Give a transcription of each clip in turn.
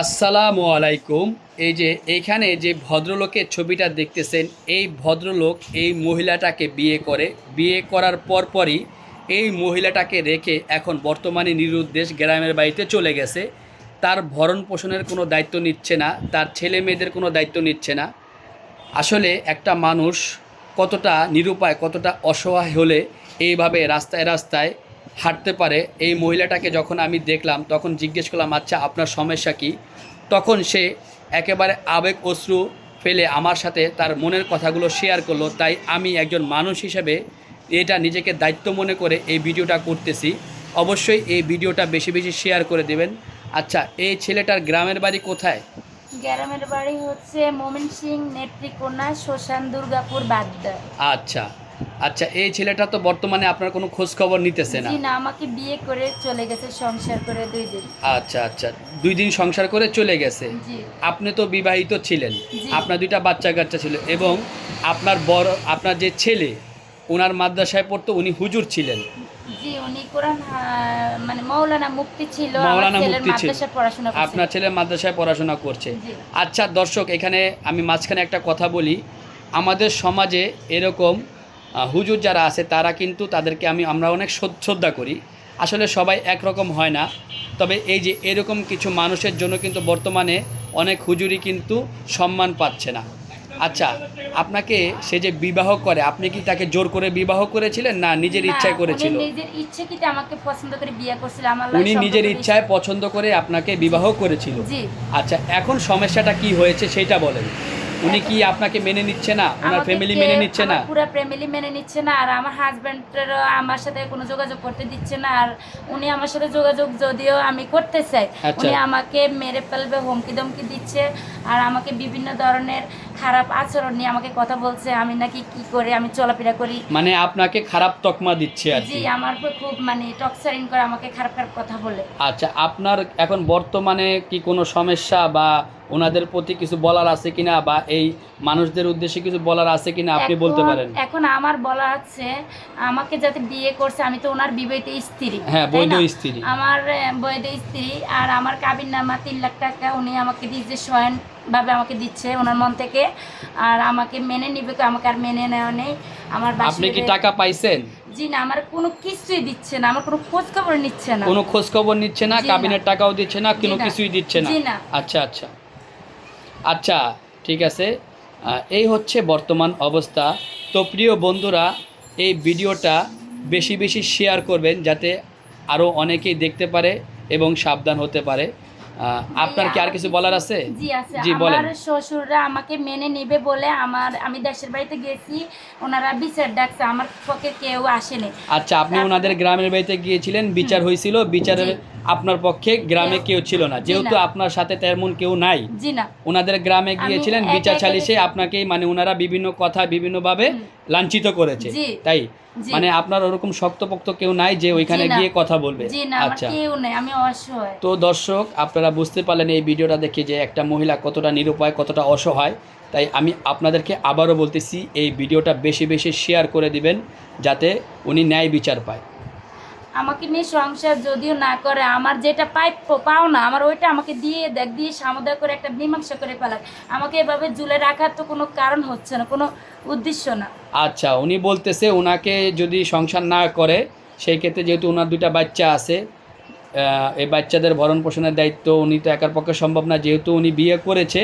আসসালামু আলাইকুম। এই যে এইখানে যে ভদ্রলোকের ছবিটা দেখতেছেন, এই ভদ্রলোক এই মহিলাটাকে বিয়ে করে। বিয়ে করার পরপরই এই মহিলাটাকে রেখে এখন বর্তমানে নিরুদ্দেশ গ্রামের বাড়িতে চলে গেছে। তার ভরণ পোষণের কোনো দায়িত্ব নিচ্ছে না, তার ছেলে মেয়েদের কোনো দায়িত্ব নিচ্ছে না। আসলে একটা মানুষ কতটা নিরুপায়, কতটা অসহায় হলে এইভাবে রাস্তায় রাস্তায় হাঁটতে পারে এই মহিলাটাকে যখন আমি দেখলাম তখন জিজ্ঞেস করলাম আচ্ছা আপনার সমস্যা কি? তখন সে একেবারে আবেগ অশ্রু ফেলে আমার সাথে তার মনের কথাগুলো শেয়ার করল। তাই আমি একজন মানুষ হিসেবে এটা নিজেকে দায়িত্ব মনে করে এই ভিডিওটা করতেছি। অবশ্যই এই ভিডিওটা বেশি বেশি শেয়ার করে দেবেন। আচ্ছা এই ছেলেটার গ্রামের বাড়ি কোথায়? গ্রামের বাড়ি হচ্ছে মোমিন সিং নেত্রীকোনা শ্মশান দুর্গাপুর বাগদা। আচ্ছা। আচ্ছা এই ছেলেটা তো বর্তমানে আপনার কোনো খোঁজ খবর নিতেছে না? জি না আমাকে বিয়ে করে চলে গেছে সংসার করে দুই দিন। আচ্ছা আচ্ছা দুই দিন সংসার করে চলে গেছে? জি। আপনি তো বিবাহিত ছিলেন আপনার দুইটা বাচ্চা কাচ্চা ছিল এবং আপনার বড় আপনার যে ছেলে ওনার মাদ্রাসায় পড়তো উনি হুজুর ছিলেন। জি উনি কোরআন মানে মৌলানা মুক্তি ছিল ছেলের মুফতি ছিল। পড়াশোনা আপনার ছেলে মাদ্রাসায় পড়াশোনা করছে। আচ্ছা দর্শক এখানে আমি মাঝখানে একটা কথা বলি। আমাদের সমাজে এরকম হুজুর যারা আছে তারা কিন্তু তাদেরকে আমি আমরা অনেক শ্রদ্ধা করি। আসলে সবাই একরকম হয় না। তবে এই যে এরকম কিছু মানুষের জন্য কিন্তু বর্তমানে অনেক হুজুরই কিন্তু সম্মান পাচ্ছে না। আচ্ছা আপনাকে সে যে বিবাহ করে আপনি কি তাকে জোর করে বিবাহ করেছিলেন না নিজের ইচ্ছায় করেছিল? নিজের ইচ্ছে কি আমাকে পছন্দ করে বিয়ে করছিল। আমার উনি নিজের ইচ্ছায় পছন্দ করে আপনাকে বিবাহ করেছিল? আচ্ছা এখন সমস্যাটা কি হয়েছে সেটা বলেন। উনি কি আপনাকে মেনে নিচ্ছে না ওনার ফ্যামিলি মেনে নিচ্ছে না আমার পুরো ফ্যামিলি মেনে নিচ্ছে না আর আমার হাজবেন্ডের আমার সাথে কোনো যোগাযোগ করতে দিচ্ছে না আর উনি আমার সাথে যোগাযোগ যদিও আমি করতে চাই আচ্ছা। উনি আমাকে মেরে ফেলবে হুমকি দমকি দিচ্ছে আর আমাকে বিভিন্ন ধরনের খারাপ আচরণ নিয়ে আমাকে কথা বলছে আমি নাকি কি করে আমি চলাফেরা করি। মানে আপনাকে খারাপ তকমা দিচ্ছে আর জি আমার খুব মানে টক্সারিং করে আমাকে খারাপ খারাপ কথা বলে। আচ্ছা আপনার এখন বর্তমানে কি কোনো সমস্যা বা ওনাদের প্রতি কিছু বলার আছে কিনা বা এই মানুষদের উদ্দেশ্যে কিছু বলার আছে কিনা আপনি বলতে পারেন? এখন আমার বলা আছে আমাকে যাতে বিয়ে করছে আমি তো ওনার বিবাহিত স্ত্রী। হ্যাঁ বৈধ স্ত্রী। আমার বৈধ স্ত্রী আর আমার কাবির নামা তিন লাখ টাকা উনি আমাকে দিচ্ছে স্বয়ং। ভাবে আমাকে দিচ্ছে ওনার মন থেকে। আর আমাকে মেনে নিবে আমাকে আর মেনে নেওয়া নেই। আমার আপনি কি টাকা পাইছেন? জি না আমার কোনো কিছুই দিচ্ছে না আমার কোনো খোঁজ খবর নিচ্ছে না। কোনো খোঁজ খবর নিচ্ছে না কাবিনের টাকাও দিচ্ছে না কোনো কিছুই দিচ্ছে না। জি না। আচ্ছা আচ্ছা। আচ্ছা ঠিক আছে। এই হচ্ছে বর্তমান অবস্থা। তো প্রিয় বন্ধুরা এই ভিডিওটা বেশি বেশি শেয়ার করবেন যাতে আরও অনেকেই দেখতে পারে এবং সাবধান হতে পারে। আপনার কি আর কিছু বলার আছে জি আছে জি, বলেন। আমার শ্বশুররা আমাকে মেনে নেবে বলে আমার আমি দেশের বাড়িতে গেছি ওনারা বিচার ডাকছে আমার পক্ষে কেউ আসেনি আচ্ছা আপনি ওনাদের গ্রামের বাড়িতে গিয়েছিলেন বিচার হয়েছিল বিচারের। আপনার পক্ষে গ্রামে কেউ ছিল না। যেহেতু আপনার সাথে তেমন কেউ নাই। জি না। ওনাদের গ্রামে গিয়েছিলেন বিচার গেছি। আপনাকেই মানে ওনারা বিভিন্ন কথা বিভিন্নভাবে। লাঞ্ছিত করেছে। তাই? মানে আপনার ওরকম শক্তপোক্ত কেউ নাই যে ওইখানে গিয়ে কথা বলবে। আচ্ছা। কেউ নেই আমি অসহায়। তো দর্শক আপনারা বুঝতে পারলেন এই ভিডিওটা দেখে যে একটা মহিলা কতটা নিরুপায় কতটা অসহায়। তাই আমি আপনাদেরকে আবারও বলতেছি এই ভিডিওটা বেশি বেশি শেয়ার করে দিবেন যাতে উনি ন্যায় বিচার পায়। আমাকে নিয়ে সংসার যদিও না করে, আমার যেটা প্রাপ্য পাও না, আমার ওইটা আমাকে দিয়ে দেখ, দিয়ে সামুদায় করে একটা মীমাংসা করে ফেলাক আমাকে এভাবে জুলে রাখার তো কোনো কারণ হচ্ছে না, কোনো উদ্দেশ্য না। আচ্ছা উনি বলতেছে ওনাকে যদি সংসার না করে, সেই ক্ষেত্রে যেহেতু ওনার দুইটা বাচ্চা আছে এই বাচ্চাদের ভরণ পোষণের দায়িত্ব উনি তো একার পক্ষে সম্ভব না, যেহেতু উনি বিয়ে করেছে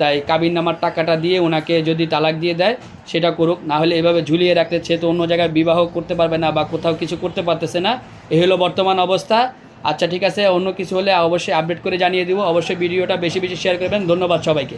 তাই কাবিন নামার টাকাটা দিয়ে ওনাকে যদি তালাক দিয়ে দেয়, সেটা করুক। না হলে এভাবে ঝুলিয়ে রাখলে সে তো অন্য জায়গায় বিবাহ করতে পারবে না বা কোথাও কিছু করতে পারতেছে না। এ হলো বর্তমান অবস্থা। আচ্ছা ঠিক আছে, অন্য কিছু হলে অবশ্যই আপডেট করে জানিয়ে দিব। অবশ্যই ভিডিওটা বেশি বেশি শেয়ার করবেন। ধন্যবাদ সবাইকে।